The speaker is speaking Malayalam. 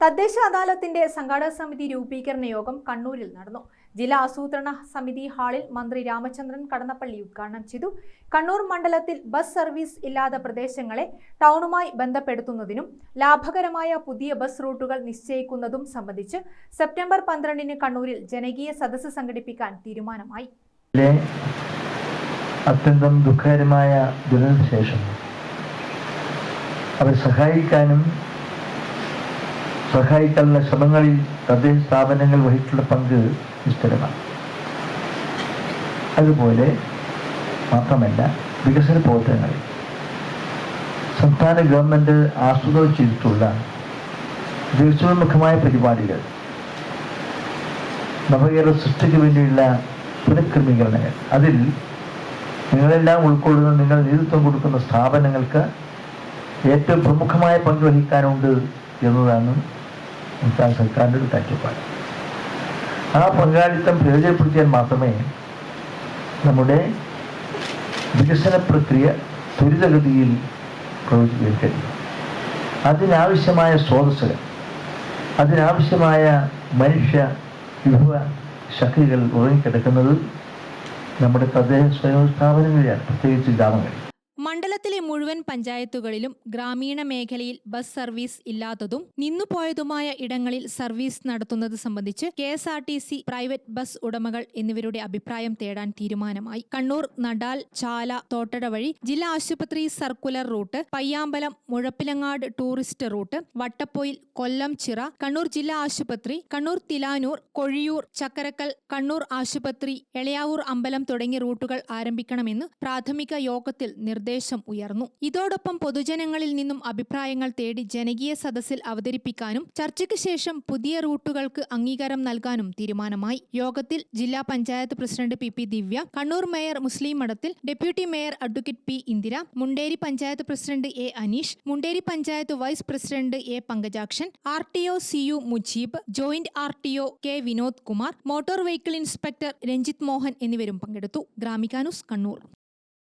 തദ്ദേശ അദാലത്തിന്റെ സംഘാടക സമിതി രൂപീകരണ യോഗം കണ്ണൂരിൽ നടന്നു. ജില്ലാ ആസൂത്രണ സമിതി ഹാളിൽ മന്ത്രി രാമചന്ദ്രൻ കടന്നപ്പള്ളി ഉദ്ഘാടനം ചെയ്തു. കണ്ണൂർ മണ്ഡലത്തിൽ ബസ് സർവീസ് ഇല്ലാത്ത പ്രദേശങ്ങളെ ടൗണുമായി ബന്ധപ്പെടുത്തുന്നതിനും ലാഭകരമായ പുതിയ ബസ് റൂട്ടുകൾ നിശ്ചയിക്കുന്നതും സംബന്ധിച്ച് സെപ്റ്റംബർ പന്ത്രണ്ടിന് കണ്ണൂരിൽ ജനകീയ സദസ്സ് സംഘടിപ്പിക്കാൻ തീരുമാനമായി. അത്യന്തം ദുഃഖകരമായ ദുരന്തശേഷം. അവരെ സഹായിക്കാനും സഹായിക്കാനുള്ള ശ്രമങ്ങളിൽ തദ്ദേശ സ്ഥാപനങ്ങൾ വഹിച്ചുള്ള പങ്ക് നിസ്തരമാണ് അതുപോലെ മാത്രമല്ല വികസന പ്രവർത്തനങ്ങളിൽ സംസ്ഥാന ഗവൺമെന്റ് ആസൂത്രണം ചെയ്തിട്ടുള്ള ദിവസോന്മുഖമായ പരിപാടികൾ. നവകേരള സൃഷ്ടിക്ക് വേണ്ടിയുള്ള പുനഃക്രമീകരണങ്ങൾ. അതിൽ നിങ്ങളെല്ലാം ഉൾക്കൊള്ളുന്ന നിങ്ങൾ നേതൃത്വം കൊടുക്കുന്ന സ്ഥാപനങ്ങൾക്ക് ഏറ്റവും പ്രമുഖമായ പങ്ക് വഹിക്കാനുണ്ട് എന്നതാണ് സംസ്ഥാന സർക്കാരിന്റെ ഒരു കാഴ്ചപ്പാട്. ആ പങ്കാളിത്തം പ്രയോജനപ്പെടുത്തിയാൽ മാത്രമേ നമ്മുടെ വികസന പ്രക്രിയ ത്വരിതഗതിയിൽ പ്രവർത്തിക്കാൻ കഴിയും. അതിനാവശ്യമായ സ്രോതസ്സുകൾ അതിനാവശ്യമായ മനുഷ്യ വിഭവ ശക്തികൾ ഉറങ്ങിക്കിടക്കുന്നത് നമ്മുടെ തദ്ദേശ സ്വയം സ്ഥാപനങ്ങളിലാണ് പ്രത്യേകിച്ച് ഗ്രാമങ്ങളിൽ. മുഴുവൻ പഞ്ചായത്തുകളിലും ഗ്രാമീണ മേഖലയിൽ ബസ് സർവീസ് ഇല്ലാത്തതും നിന്നുപോയതുമായ ഇടങ്ങളിൽ സർവീസ് നടത്തുന്നത് സംബന്ധിച്ച് K S R T C private bus ഉടമകൾ എന്നിവരുടെ അഭിപ്രായം തേടാൻ തീരുമാനമായി. കണ്ണൂർ നടാൽ ചാല തോട്ടട വഴി ജില്ലാ ആശുപത്രി circular route Payyambalam Muzhappilangad tourist route Vattappoyil Kollam Chira Kannur ജില്ലാ ആശുപത്രി കണ്ണൂർ തിലാനൂർ കൊഴിയൂർ ചക്കരക്കൽ കണ്ണൂർ ആശുപത്രി എളയാവൂർ അമ്പലം തുടങ്ങിയ റൂട്ടുകൾ ആരംഭിക്കണമെന്ന് പ്രാഥമിക യോഗത്തിൽ നിർദ്ദേശം ഉയർന്നു. ഇതോടൊപ്പം പൊതുജനങ്ങളിൽ നിന്നും അഭിപ്രായങ്ങൾ തേടി ജനകീയ സദസ്സിൽ അവതരിപ്പിക്കാനും ചർച്ചയ്ക്ക് ശേഷം പുതിയ റൂട്ടുകൾക്ക് അംഗീകാരം നൽകാനും തീരുമാനമായി. യോഗത്തിൽ ജില്ലാ panchayat president P P Divya Kannur mayor Muslih Madathil deputy mayor advocate P Indira Munderi panchayat president A Aneesh Munderi panchayat vice president A Pankajakshan R T O C U Mujeeb joint R T O K Vinod Kumar motor vehicle inspector Ranjith Mohan എന്നിവരും പങ്കെടുത്തു. ഗ്രാമികാനുസ് കണ്ണൂർ.